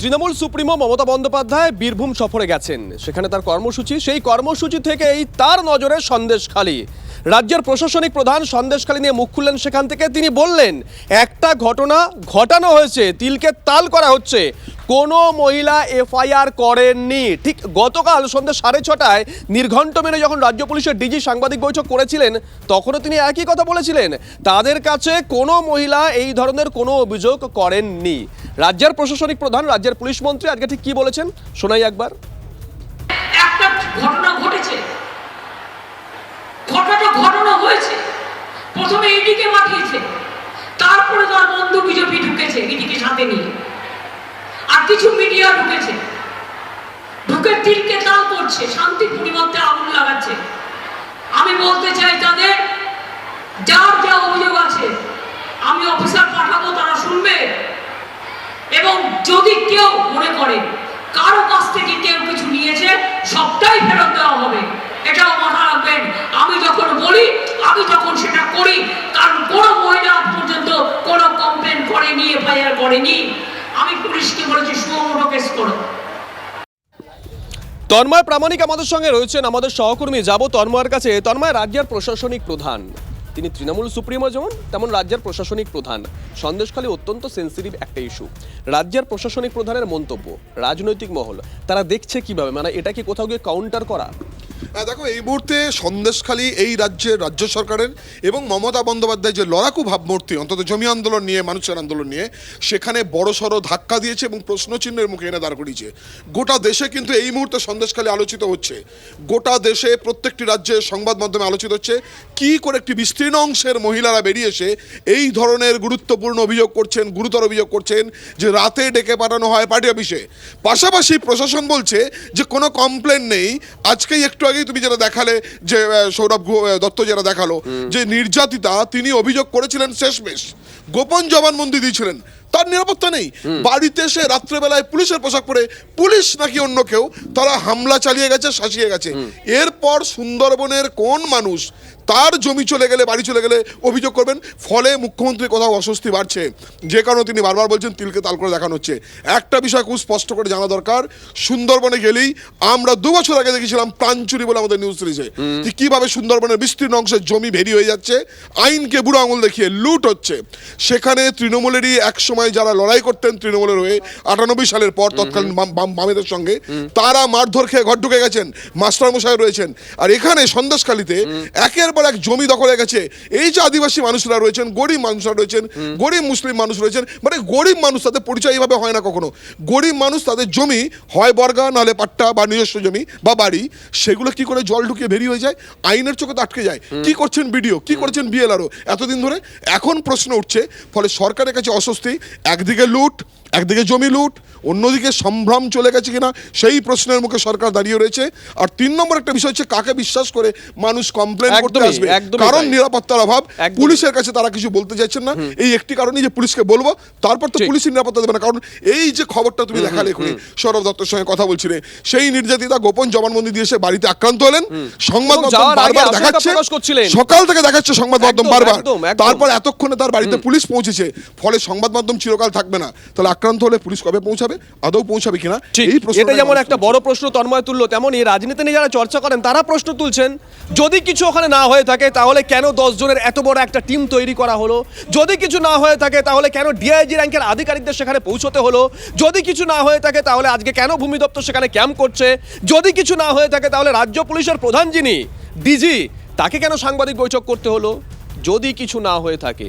Trinamool supremo Mamata Bandyopadhyay Birbhum সফরে গেছেন। সেখানে তার কর্মসূচি, সেই কর্মসূচি থেকেই তার নজরে সন্দেশখালী রাজ্যের প্রশাসনিক প্রধান সন্দেশখালী নিয়ে মুখ খুললেন সেখান থেকে। তিনি বললেন, একটা ঘটনা ঘটানো হয়েছে, তিলকে তাল করা হচ্ছে। কোনো মহিলা এফআইআর করেননি। ঠিক গতকাল সন্ধ্যে সাড়ে ছটায় নির্ঘণ্ট মেনে যখন রাজ্য পুলিশের ডিজি সাংবাদিক বৈঠক করেছিলেন, তখনও তিনি একই কথা বলেছিলেন, তাদের কাছে কোনো মহিলা এই ধরনের কোনো অভিযোগ করেননি। রাজ্যের প্রশাসনিক প্রধান, রাজ্যের পুলিশ মন্ত্রী আজকে ঠিক কী বলেছেন? শোনাই একবার একটা ঘটনা ঘটেছে ঘটনাটা ঘটনা হয়েছে। প্রথমে ইডিকে পাঠিয়েছে। তারপরে তার বন্ধু বিজেপি ঢুকেছে ইডিকে সাথে নিয়ে। আর কিছু মিডিয়া ঢুকেছে। ঢুকে তিলকে তাল করছে, শান্তি পরিবর্তে আগুন লাগাচ্ছে। আমি বলতে চাই তাদের, যার যা অভিযোগ আছে আমি অফিসার পাঠাবো তারা শুনবে এবং যদি কেউ মনে করে কারও কাছ থেকে কেউ কিছু নিয়েছে সবটাই ফেরত দেওয়া হবে এটাও মাথা রাখবেন আমি যখন বলি আমি তখন সেটা করি কারণ কোনো মহিলা আজ পর্যন্ত কোনো কমপ্লেন করেনি এফআইআর করেনি আমি পুলিশকে বলেছি কেস করো। তন্ময় প্রামাণিক আমাদের সঙ্গে রয়েছেন আমাদের সহকর্মী যাব তন্ময়ের কাছে। তন্ময় রাজ্যের প্রশাসনিক প্রধান। তিনি তৃণমূল সুপ্রিমো যেমন, তেমন রাজ্যের প্রশাসনিক প্রধান। সন্দেশখালী অত্যন্ত সেন্সিটিভ একটা ইস্যু রাজ্যের প্রশাসনিক প্রধানের মন্তব্য, রাজনৈতিক মহল। তারা দেখছে কীভাবে? মানে এটা কি কোথাও গিয়ে কাউন্টার করা? দেখো, এই মুহূর্তে সন্দেশখালী এই রাজ্যের রাজ্য সরকারের এবং মমতা বন্দ্যোপাধ্যায় যে লড়াকু ভাবমূর্তি, অন্তত জমি আন্দোলন নিয়ে, মানুষের আন্দোলন নিয়ে, সেখানে বড় সড়ো ধাক্কা দিয়েছে এবং প্রশ্নচিহ্নের মুখে এনে দাঁড় করিয়েছে। গোটা দেশে কিন্তু এই মুহূর্তে সন্দেশখালী আলোচিত হচ্ছে। গোটা দেশে প্রত্যেকটি রাজ্যে সংবাদ মাধ্যমে আলোচিত হচ্ছে কি করে একটি বিস্তীর্ণ অংশের মহিলারা বেরিয়ে এসে এই ধরনের গুরুত্বপূর্ণ অভিযোগ করছেন, গুরুতর অভিযোগ করছেন যে রাতে ডেকে পাঠানো হয় পার্টি অফিসে। পাশাপাশি প্রশাসন বলছে যে কোনো কমপ্লেন নেই, আজকেই একটু আগেই তুমি যেটা দেখালে যে সৌরভ দত্ত যেটা দেখাল যে নির্যাতিতা তিনি অভিযোগ করেছিলেন শেষমেশ। গোপন জবানবন্দি দিয়েছিলেন তার নিরাপত্তা নেই। বাড়িতে এসে রাত্রেবেলায় পুলিশের পোশাক পরে পুলিশ নাকি অন্য কেউ তারা হামলা চালিয়ে গেছে শাসিয়ে গেছে। এরপর সুন্দরবনের কোন মানুষ তার জমি চলে গেলে বাড়ি চলে গেলে অভিযোগ করবেন। ফলে মুখ্যমন্ত্রীর কোথাও অস্বস্তি বাড়ছে। যে কারণে তিনি বারবার বলছেন তিলকে তাল করে দেখানো হচ্ছে। একটা বিষয় খুব স্পষ্ট করে জানা দরকার সুন্দরবনে গেলেই আমরা দু বছর আগে দেখেছিলাম প্রাণচুরি বলে আমাদের নিউজ সিরিজে যে কীভাবে সুন্দরবনের বিস্তীর্ণ অংশের জমি ভেরি হয়ে যাচ্ছে আইনকে বুড়ো আঙুল দেখিয়ে লুট হচ্ছে। সেখানে তৃণমূলেরই এক সময় যারা লড়াই করতেন তৃণমূলের হয়ে আটানব্বই সালের পর তৎকালীন বাম- বাম- বামেদের সঙ্গে তারা মারধর খেয়ে ঘর ঢুকে গেছেন মাস্টারমশাই রয়েছেন। আর এখানে সন্দেশখালিতে একের পর এক জমি দখলে গেছে। এই যে আদিবাসী মানুষরা রয়েছেন, গরিব মানুষরা রয়েছেন, গরিব মুসলিম মানুষ রয়েছেন মানে গরিব মানুষ তাদের পরিচয় এইভাবে হয় না কখনো। গরিব মানুষ তাদের জমি, হয় বর্গা, নাহলে পাট্টা বা নিজস্ব জমি বা বাড়ি, সেগুলো কি করে জল ঢুকিয়ে বেরিয়ে হয়ে যায়? আইনের চোখে তো আটকে যায়। কি করছেন বিডিও? কি করছেন বিএলআরও? এতদিন ধরে এখন প্রশ্ন উঠছে, ফলে সরকারের কাছে অস্বস্তি, একদিকে লুট একদিকে জমি লুট অন্যদিকে সম্ভ্রম চলে গেছে কিনা সেই প্রশ্নের মুখে সরকার দাঁড়িয়ে রয়েছে। আর তিন নম্বর একটা বিষয় হচ্ছে কাকে বিশ্বাস করে মানুষ কমপ্লেন করতে আসবে? কারণ নিরাপত্তার অভাব পুলিশের কাছে তারা কিছু বলতে চাইছেন না। এই একটি কারণেই যে পুলিশকে বলব তারপর তো। পুলিশের নিরাপত্তা দেবে না। কারণ এই যে খবরটা তুমি দেখালে এখনই সৌরভ দত্তের সঙ্গে কথা বলছিলে সেই নির্যাতিতা গোপন জবানবন্দি দিয়ে এসে বাড়িতে আক্রান্ত হলেন। সংবাদ মাধ্যম বারবার দেখাচ্ছে। সকাল থেকে দেখাচ্ছে সংবাদ মাধ্যম বারবার। তারপর এতক্ষণে তার বাড়িতে পুলিশ পৌঁছেছে। ফলে সংবাদ মাধ্যম চিরকাল থাকবে না। তাহলে আক্রান্ত হলে পুলিশ কবে পৌঁছাবে? আদৌ পৌঁছাবে কিনা? প্রশ্নটাই এটা যেমন একটা বড় প্রশ্ন তন্ময় তুললো তেমনই রাজনীতি নিয়ে যারা চর্চা করেন তারা প্রশ্ন তুলছেন যদি কিছু ওখানে না হয়ে থাকে তাহলে কেন দশ জনের এত বড় একটা টিম তৈরি করা হলো? যদি কিছু না হয়ে থাকে তাহলে কেন ডিআইজি র্যাঙ্কের আধিকারিকদের সেখানে পৌঁছতে হলো? যদি কিছু না হয়ে থাকে তাহলে আজকে কেন ভূমি দপ্তর সেখানে ক্যাম্প করছে? যদি কিছু না হয়ে থাকে তাহলে রাজ্য পুলিশের প্রধান যিনি ডিজি তাকে কেন সাংবাদিক বৈঠক করতে হলো? যদি কিছু না হয়ে থাকে